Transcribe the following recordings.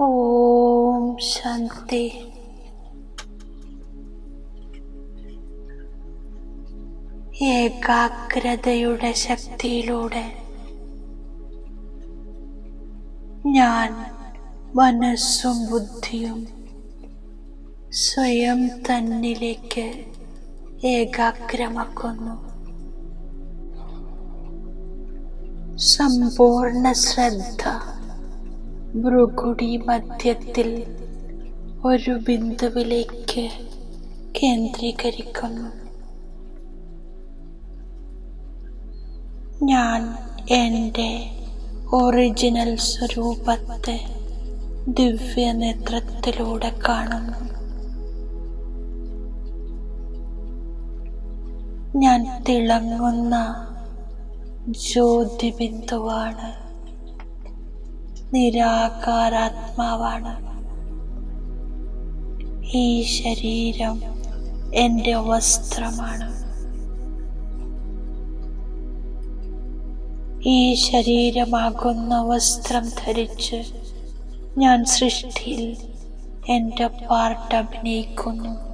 ഓം ശാന്തി. ഏകാഗ്രതയുടെ ശക്തിയിലൂടെ ഞാൻ മനസ്സും ബുദ്ധിയും സ്വയം തന്നിലേക്ക് ഏകാഗ്രമാക്കുന്നു. സമ്പൂർണ ശ്രദ്ധ ഭ്രുകുടി മധ്യത്തിൽ ഒരു ബിന്ദുവിലേക്ക് കേന്ദ്രീകരിക്കുന്നു. ഞാൻ എന്റെ ഒറിജിനൽ സ്വരൂപത്തെ ദിവ്യ നേത്രത്തിലൂടെ കാണുന്നു. ഞാൻ തിളങ്ങുന്ന ജ്യോതിബിന്ദുവാണ്. നിരാകാരാത്മാവാണ്. ഈ ശരീരം എന്റെ വസ്ത്രമാണ്. ഈ ശരീരമാകുന്ന വസ്ത്രം ധരിച്ച് ഞാൻ സൃഷ്ടിയിൽ എന്റെ പാർട്ട് അഭിനയിക്കുന്നു.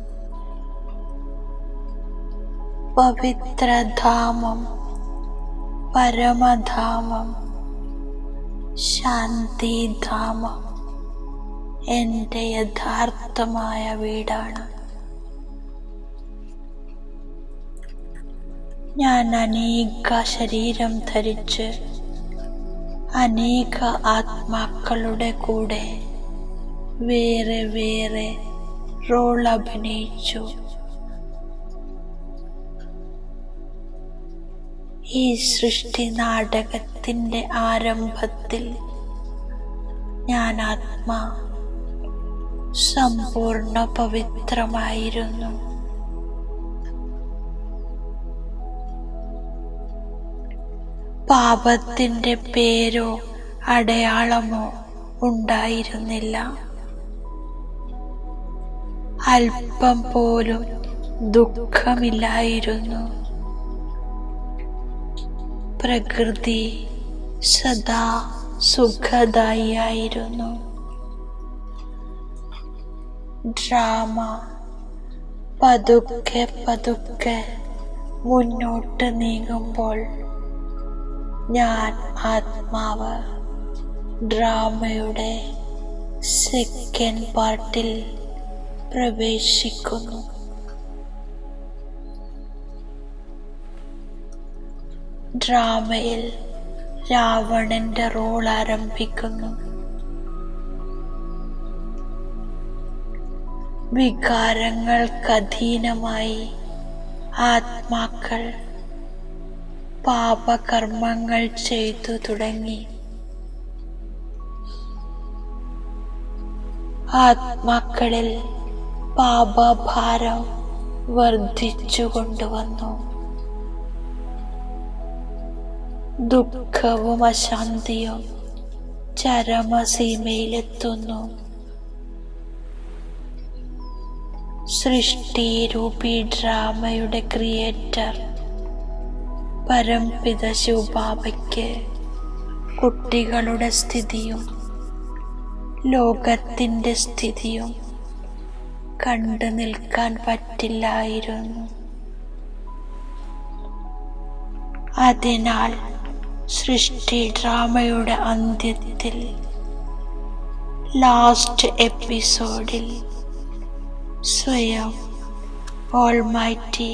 പവിത്രധാമം പരമധാമം ശാന്തിധാമം എന്റെ യഥാർത്ഥമായ വീടാണ്. ഞാൻ അനേക ശരീരം ധരിച്ച് അനേക ആത്മാക്കളുടെ കൂടെ വേറെ വേറെ റോൾ അഭിനയിച്ചു. ഈ സൃഷ്ടി നാടകത്തിന്റെ ആരംഭത്തിൽ ഞാൻ ആത്മാ സമ്പൂർണ പവിത്രമായിരുന്നു. പാപത്തിന്റെ പേരോ അടയാളമോ ഉണ്ടായിരുന്നില്ല. അല്പം പോലും ദുഃഖമില്ലായിരുന്നു. പ്രകൃതി സദാ സുഖദായിയായിരുന്നു. ഡ്രാമ പതുക്കെ പതുക്കെ മുന്നോട്ട് നീങ്ങുമ്പോൾ ഞാൻ ആത്മാവ് ഡ്രാമയുടെ സെക്കൻഡ് പാർട്ടിൽ പ്രവേശിക്കുന്നു. ഡ്രാമയിൽ രാവണന്റെ റോൾ ആരംഭിക്കുന്നു. വികാരങ്ങൾക്കധീനമായി ആത്മാക്കൾ പാപകർമ്മങ്ങൾ ചെയ്തു തുടങ്ങി. ആത്മാക്കളിൽ പാപഭാരം വർദ്ധിച്ചു കൊണ്ടുവന്നു ദുഃഖവും അശാന്തിയും ചരമസീമയിലെത്തുന്നു. സൃഷ്ടി രൂപി ഡ്രാമയുടെ ക്രിയേറ്റർ പരംപിത ശിവബാബയ്ക്ക് കുട്ടികളുടെ സ്ഥിതിയും ലോകത്തിന്റെ സ്ഥിതിയും കണ്ടു നിൽക്കാൻ പറ്റില്ലായിരുന്നു. അതിനാൽ സൃഷ്ടി ഡ്രാമയുടെ അന്ത്യത്തിൽ ലാസ്റ്റ് എപ്പിസോഡിൽ സ്വയം ഓൾമൈറ്റി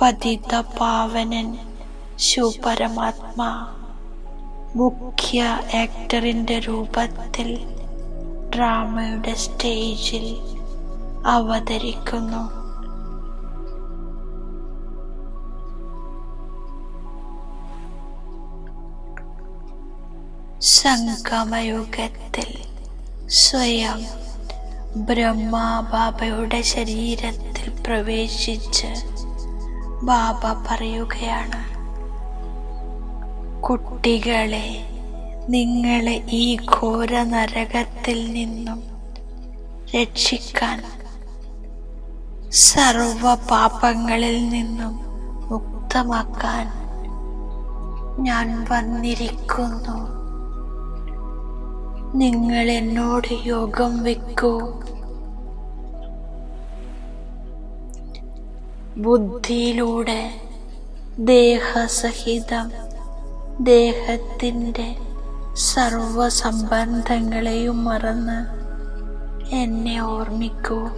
പതിത പാവനൻ ശിവപരമാത്മ മുഖ്യ ആക്ടറിന്റെ രൂപത്തിൽ ഡ്രാമയുടെ സ്റ്റേജിൽ അവതരിക്കുന്നു. സംഗമയുഗത്തിൽ സ്വയം ബ്രഹ്മാബാബയുടെ ശരീരത്തിൽ പ്രവേശിച്ച് ബാബ പറയുകയാണ് കുട്ടികളെ നിങ്ങളെ ഈ ഘോര നരകത്തിൽ നിന്നും രക്ഷിക്കാൻ സർവ പാപങ്ങളിൽ നിന്നും മുക്തമാക്കാൻ ഞാൻ വന്നിരിക്കുന്നു. നിങ്ങൾ എന്നോട് യോഗം വെക്കൂ. ബുദ്ധിയിലൂടെ ദേഹസഹിതം ദേഹത്തിന്റെ സർവസംബന്ധങ്ങളെയും മറന്ന് എന്നെ ഓർമ്മിക്കൂ.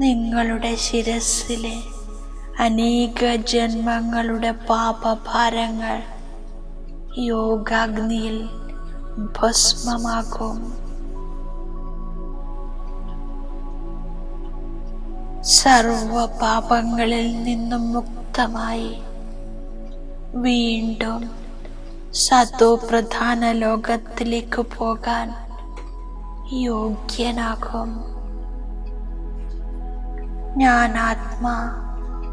നിങ്ങളുടെ ശിരസിലെ അനേക ജന്മങ്ങളുടെ പാപഭാരങ്ങൾ യോഗാഗ്നിയിൽ ഭസ്മമാകും സർവ പാപങ്ങളിൽ നിന്നും മുക്തമായി വീണ്ടും സതോ പ്രധാന ലോകത്തിലേക്ക് പോകാൻ യോഗ്യനാകും. ഞാൻ ആത്മാ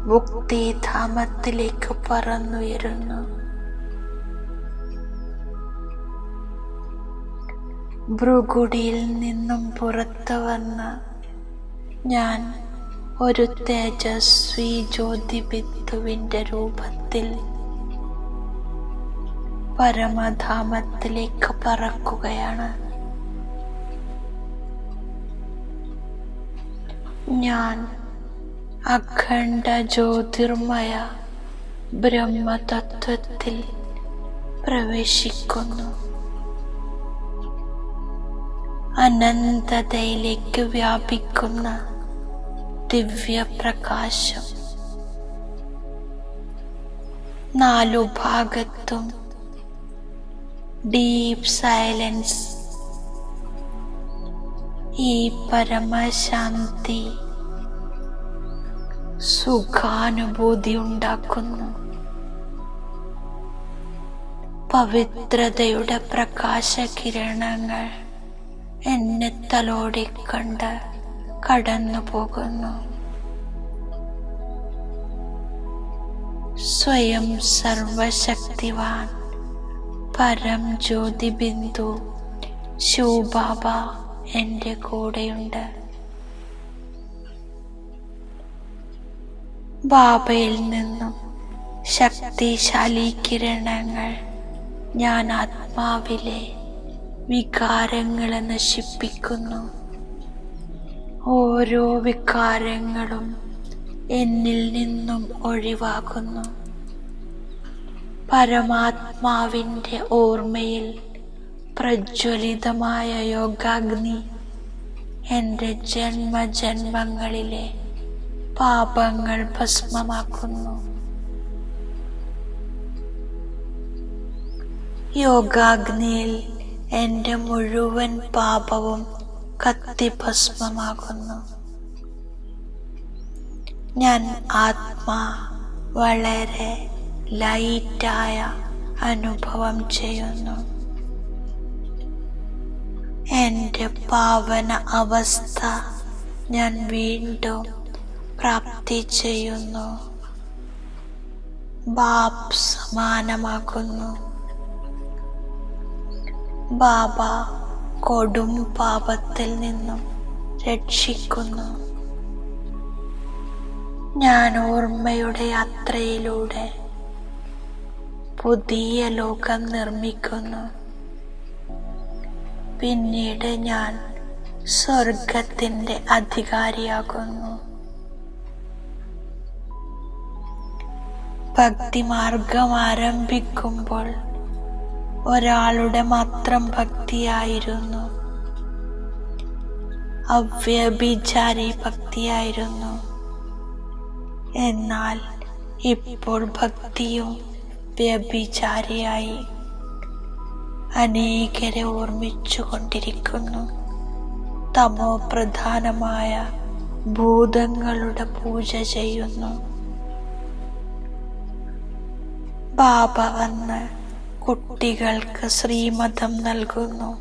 മുക്തിധാമത്തിലേക്ക് പറന്നുയരുന്നു. ഭ്രുകുടിയിൽ നിന്നും പുറത്തു വന്ന് ഞാൻ ഒരു തേജസ്വി ജ്യോതി ബിന്ദുവിന്റെ രൂപത്തിൽ പരമധാമത്തിലേക്ക് പറക്കുകയാണ്. ഞാൻ അഖണ്ഡ ജ്യോതിർമയ ബ്രഹ്മതത്വത്തിൽ പ്രവേശിക്കുന്നു. അനന്തതയിലേക്ക് വ്യാപിക്കുന്ന ദിവ്യപ്രകാശം. നാലു ഭാഗത്തും ഡീപ് സൈലൻസ്. ഈ പരമശാന്തി സുഖാനുഭൂതി ഉണ്ടാക്കുന്നു. പവിത്രതയുടെ പ്രകാശകിരണങ്ങൾ എന്നെ തലോടിക്കണ്ട് കടന്നു പോകുന്നു. സ്വയം സർവശക്തിവാൻ പരം ജ്യോതി ബിന്ദു ശിവബാബ എന്റെ കൂടെയുണ്ട്. ബാബയിൽ നിന്നും ശക്തിശാലി കിരണങ്ങൾ ഞാൻ ആത്മാവിലെ വികാരങ്ങളെ നശിപ്പിക്കുന്നു. ഓരോ വികാരങ്ങളും എന്നിൽ നിന്നും ഒഴിവാക്കുന്നു പരമാത്മാവിന്റെ ഓർമ്മയിൽ പ്രജ്വലിതമായ യോഗാഗ്നി എന്റെ ജന്മജന്മങ്ങളിലെ പാപങ്ങൾ ഭസ്മമാക്കുന്നു. യോഗാഗ്നിയിൽ എന്റെ മുഴുവൻ പാപവും കത്തിഭസ്മമാകുന്നു. ഞാൻ ആത്മാ വളരെ ലൈറ്റായ അനുഭവം ചെയ്യുന്നു. എന്റെ പാവന അവസ്ഥ ഞാൻ വീണ്ടും പ്രാപ്തി ചെയ്യുന്നു. ബാപ് സമാനമാക്കുന്നു ബാബ കൊടും പാപത്തിൽ നിന്നും രക്ഷിക്കുന്നു. ഞാൻ ഓർമ്മയുടെ യാത്രയിലൂടെ പുതിയ ലോകം നിർമ്മിക്കുന്നു. പിന്നീട് ഞാൻ സ്വർഗത്തിന്റെ അധികാരിയാകുന്നു. ഭക്തിമാർഗം ആരംഭിക്കുമ്പോൾ ഒരാളുടെ മാത്രം ഭക്തിയായിരുന്നു. അവ്യഭിചാരി ഭക്തിയായിരുന്നു. എന്നാൽ ഇപ്പോൾ ഭക്തിയും വ്യഭിചാരിയായി. അനേകരെ ഓർമ്മിച്ചു കൊണ്ടിരിക്കുന്നു തമോ പ്രധാനമായ ഭൂതങ്ങളുടെ പൂജ ചെയ്യുന്നു. ബാബ വന്ന് കുട്ടികൾക്ക് ശ്രീമതം നൽകുന്നു.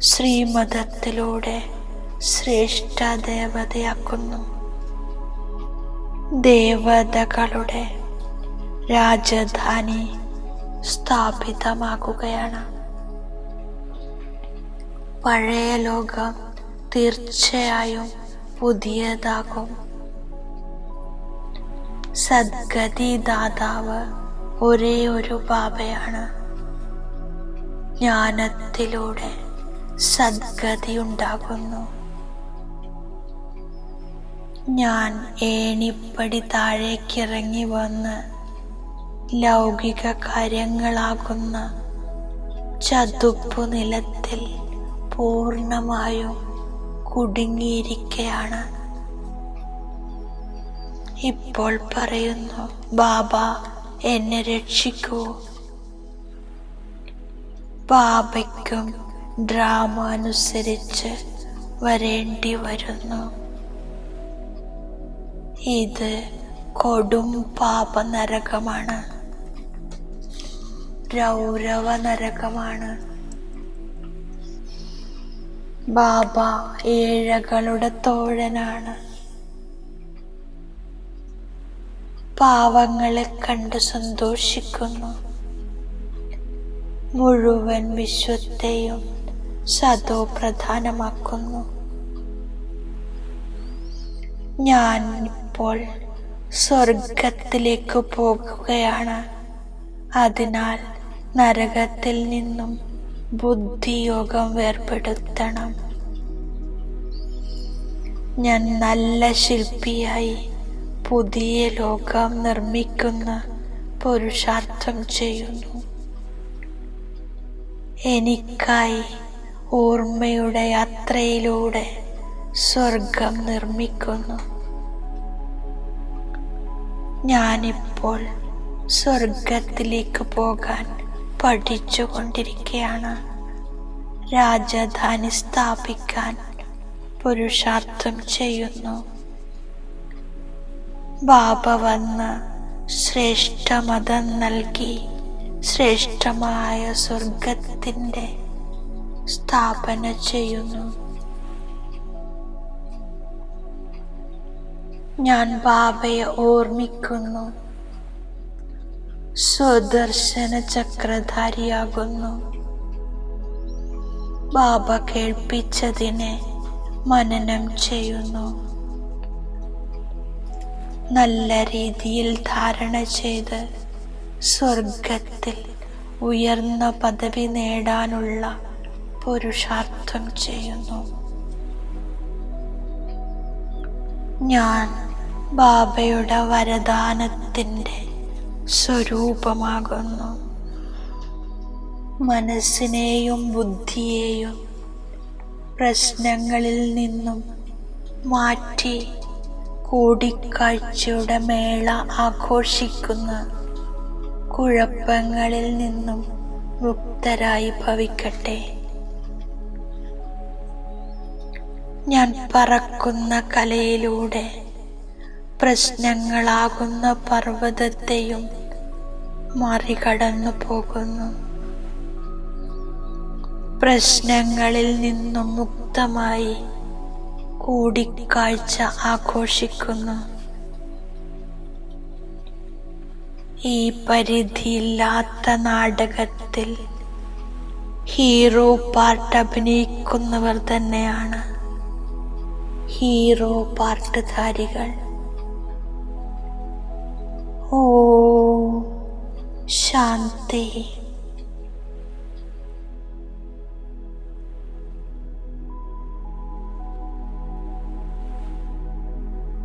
ശ്രീമതത്തിലൂടെ ശ്രേഷ്ഠ ദേവതയാക്കുന്നു ദേവതകളുടെ രാജധാനി സ്ഥാപിതമാകുകയാണ്. പഴയ ലോകം തീർച്ചയായും പുതിയതാകും. സദ്ഗതി ദാതാവ് ഒരേ ഒരു ബാബയാണ് ജ്ഞാനത്തിലൂടെ സദ്ഗതി ഉണ്ടാകുന്നു ഞാൻ ഏണിപ്പടി താഴേക്കിറങ്ങി വന്ന് ലൗകിക കാര്യങ്ങളാകുന്ന ചതുപ്പു നിലത്തിൽ പൂർണമായും കുടുങ്ങിയിരിക്കയാണ്. ഇപ്പോൾ പറയുന്നു ബാബ എന്നെ രക്ഷിക്കൂ. പാപയ്ക്കും ഡ്രാമ അനുസരിച്ച് വരേണ്ടി വരുന്നു. ഇത് കൊടും പാപനരകമാണ്. രൗരവ നരകമാണ്. ബാബ ഏഴകളുടെ തോഴനാണ്. പാവങ്ങളെ കണ്ട് സന്തോഷിക്കുന്നു. മുഴുവൻ വിശ്വത്തെയും സതോ പ്രധാനമാക്കുന്നു. ഞാൻ ഇപ്പോൾ സ്വർഗത്തിലേക്ക് പോകുകയാണ്. അതിനാൽ നരകത്തിൽ നിന്നും ബുദ്ധിയോഗം വേർപെടുത്തണം. ഞാൻ നല്ല ശില്പിയായി പുതിയ ലോകം നിർമ്മിക്കുന്ന പുരുഷാർത്ഥം ചെയ്യുന്നു. എനിക്കായി ഓർമ്മയുടെ യാത്രയിലൂടെ സ്വർഗം നിർമ്മിക്കുന്നു. ഞാനിപ്പോൾ സ്വർഗത്തിലേക്ക് പോകാൻ പഠിച്ചുകൊണ്ടിരിക്കുകയാണ്. രാജധാനി സ്ഥാപിക്കാൻ പുരുഷാർത്ഥം ചെയ്യുന്നു. ബാബ വന്ന് ശ്രേഷ്ഠമതം നൽകി. ശ്രേഷ്ഠമായ സ്വർഗത്തിന്റെ സ്ഥാപന ചെയ്യുന്നു. ഞാൻ ബാബയെ ഓർമ്മിക്കുന്നു. സ്വദർശന ചക്രധാരിയാകുന്നു. ബാബ കേൾപ്പിച്ചതിനെ മനനം ചെയ്യുന്നു. നല്ല രീതിയിൽ ധാരണ ചെയ്ത് സ്വർഗത്തിൽ ഉയർന്ന പദവി നേടാനുള്ള പുരുഷാർത്ഥം ചെയ്യുന്നു. ഞാൻ ബാബയുടെ വരദാനത്തിന്റെ സ്വരൂപമാകുന്നു. മനസ്സിനെയും ബുദ്ധിയെയും പ്രശ്നങ്ങളിൽ നിന്നും മാറ്റി കൂടിക്കാഴ്ചയുടെ മേള ആഘോഷിക്കുന്ന കുഴപ്പങ്ങളിൽ നിന്നും മുക്തരായി ഭവിക്കട്ടെ. ഞാൻ പറക്കുന്ന കലയിലൂടെ പ്രശ്നങ്ങളാകുന്ന പർവതത്തെയും മറികടന്നു പോകുന്നു. പ്രശ്നങ്ങളിൽ നിന്നും മുക്തമായി കൂടിക്കാഴ്ച ആഘോഷിക്കുന്നു. ഈ പരിധിയില്ലാത്ത നാടകത്തിൽ ഹീറോ പാർട്ട് അഭിനയിക്കുന്നവർ തന്നെയാണ് ഹീറോ പാർട്ടുധാരികൾ ഓ ശാന്തി.